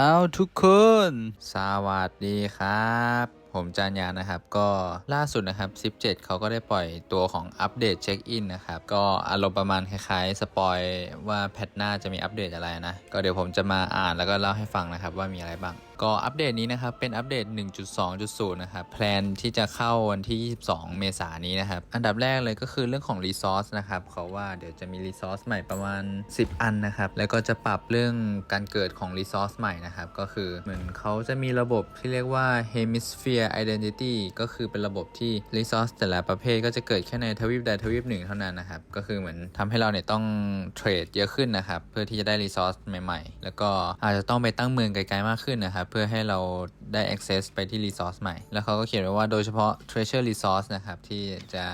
เอาทุกคน สวัสดีครับ ผมจานยานะครับ ก็ล่าสุดนะครับ 17 เขาก็ได้ปล่อยตัวของอัปเดตเช็คอินนะครับ ก็อารมณ์ประมาณคล้ายๆ สปอยว่าแพทหน้าจะมีอัปเดตอะไรนะ ก็เดี๋ยวผมจะมาอ่านแล้วก็เล่าให้ฟังนะครับว่ามีอะไรบ้าง ก็อัปเดตนี้นะครับ เป็นอัปเดต 1.2.0 นะครับ แพลนที่จะเข้าวันที่ 22 เมษายนนี้นะครับ อันดับแรกเลยก็คือเรื่องของ Resource นะครับเขาว่าเดี๋ยวจะมี Resource ใหม่ประมาณ 10 อันนะครับ แล้วก็จะปรับเรื่องการเกิดของ Resource ใหม่นะครับ ก็คือเหมือนเขาจะมีระบบที่เรียกว่า Hemisphere Identity ก็คือเป็นระบบที่ Resource แต่ละประเภทก็จะเกิดแค่ในทวีปใดทวีปหนึ่งเท่านั้นนะครับ ก็คือเหมือนทำให้เราเนี่ยต้องเทรดเยอะขึ้นนะครับ เพื่อที่จะได้ Resource ใหม่ ๆ แล้วก็อาจจะต้องไปตั้งเมืองไกลๆมากขึ้นนะครับเพื่อให้เราได้ access ไปที่ resource ใหม่ แล้วเขาก็เขียนไว้ว่าโดยเฉพาะ treasure resource นะครับที่จะ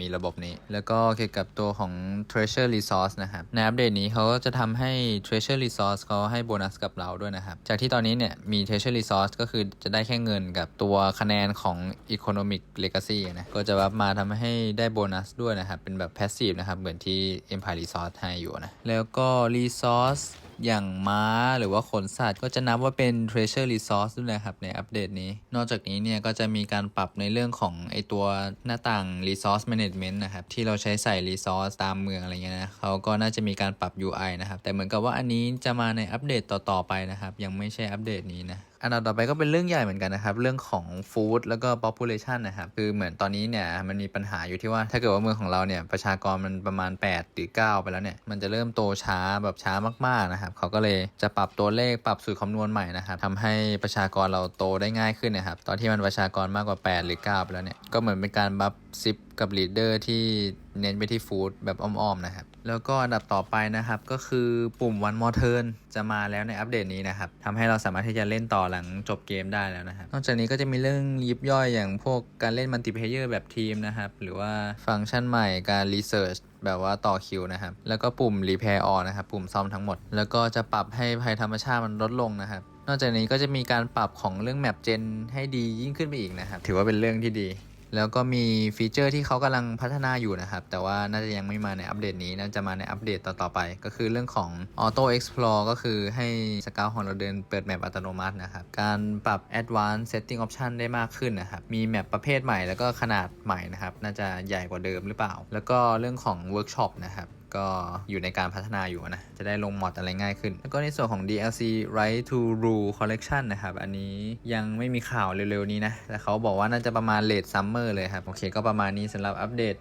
มีระบบนี้ แล้วก็เกี่ยวกับตัวของ treasure resource นะครับในอัปเดตนี้เขาก็จะทำให้ treasure resource เขาให้โบนัสกับเราด้วยนะครับ จากที่ตอนนี้เนี่ยมี treasure resource ก็คือจะได้แค่เงินกับตัวคะแนนของ economic legacy นะก็จะวับมาทำให้ได้โบนัสด้วยนะครับ เป็นแบบ passive นะครับเหมือนที่ empire resource ให้อยู่นะแล้วก็ resource อย่างม้าหรือว่าขนสัตว์ ก็จะนับว่าเป็น treasure resource ด้วยนะครับในอัปเดตนี้ นอกจากนี้เนี่ยก็จะมีการปรับในเรื่องของไอตัวหน้าต่าง resource management นะครับที่เราใช้ใส่ resource ตามเมืองอะไรเงี้ยนะเขาก็น่าจะมีการปรับ UI นะครับแต่เหมือนกับว่าอันนี้จะมาในอัปเดตต่อๆไปนะครับยังไม่ใช่อัปเดตนี้นะ อันดับต่อไปก็เป็นเรื่องใหญ่เหมือนกันนะครับ เรื่องของฟู้ดแล้วก็ population นะครับ คือเหมือนตอนนี้เนี่ยมันมีปัญหาอยู่ที่ว่า ถ้าเกิดว่าเมืองของเราเนี่ยประชากรมันประมาณ8หรือ9ไปแล้วเนี่ยมันจะเริ่มโตช้าแบบช้ามากๆนะครับเขาก็เลยจะปรับตัวเลขปรับสูตรคำนวณใหม่นะครับทำให้ประชากรเราโตได้ง่ายขึ้นนะครับตอนที่มันประชากรมากกว่า 8 หรือ 9 ไปแล้วเนี่ยก็เหมือนเป็นการบัฟซิป กับลีดเดอร์ที่เน้นไปที่ฟู้ดแบบอ้อมๆนะครับ แล้วก็อันดับต่อไปนะครับ ก็คือปุ่ม one more turn จะมาแล้วในอัปเดตนี้นะครับทำให้เราสามารถที่จะเล่นต่อหลังจบเกมได้แล้วนะครับ นอกจากนี้ก็จะมีเรื่องยิบย่อยอย่างพวกการเล่นมัลติเพเยอร์แบบทีมนะครับ หรือว่าฟังก์ชันใหม่การรีเสิร์ชแบบว่าต่อคิวนะครับ แล้วก็ปุ่ม repair all นะครับ ปุ่มซ่อมทั้งหมด แล้วก็จะปรับให้ภัยธรรมชาติมันลดลงนะครับนอกจากนี้ก็จะมีการปรับของเรื่องแมปเจนให้ดียิ่งขึ้นไปอีกนะครับ ถือว่าเป็นเรื่องที่ดี แล้วก็มีฟีเจอร์ที่เขากำลังพัฒนาอยู่นะครับ แต่ว่าน่าจะยังไม่มาในอัปเดตนี้ น่าจะมาในอัปเดตต่อๆไป ก็คือเรื่องของ Auto Explore ก็คือให้สกาวของเราเดินเปิดแมปอัตโนมัตินะครับ การปรับ Advanced Setting Option ได้มากขึ้นนะครับ มีแมปประเภทใหม่แล้วก็ขนาดใหม่นะครับ น่าจะใหญ่กว่าเดิมหรือเปล่า แล้วก็เรื่องของ Workshop นะครับ ก็อยู่ในการพัฒนาอยู่นะ จะได้ลงมอดอะไรง่ายขึ้น แล้วก็ในส่วนของ DLC Right to Rule Collection นะครับ อันนี้ยังไม่มีข่าวเร็วๆนี้นะ แต่เขาบอกว่าน่าจะประมาณ Late Summer เลยครับ โอเค ก็ประมาณนี้สำหรับอัปเดต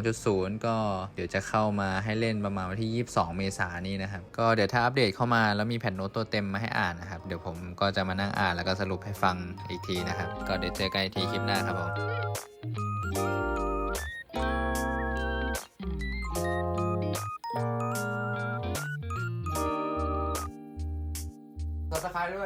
1.2.0 ก็เดี๋ยวจะเข้ามาให้เล่นประมาณวันที่ 22 เมษายนนี้นะครับ ก็เดี๋ยวถ้าอัปเดตเข้ามาแล้วมีแผ่นโน้ตตัวเต็มมาให้อ่านนะครับ เดี๋ยวผมก็จะมานั่งอ่านแล้วก็สรุปให้ฟังอีกทีนะครับ ก็เดี๋ยวเจอกันอีกทีคลิปหน้าครับผม ซั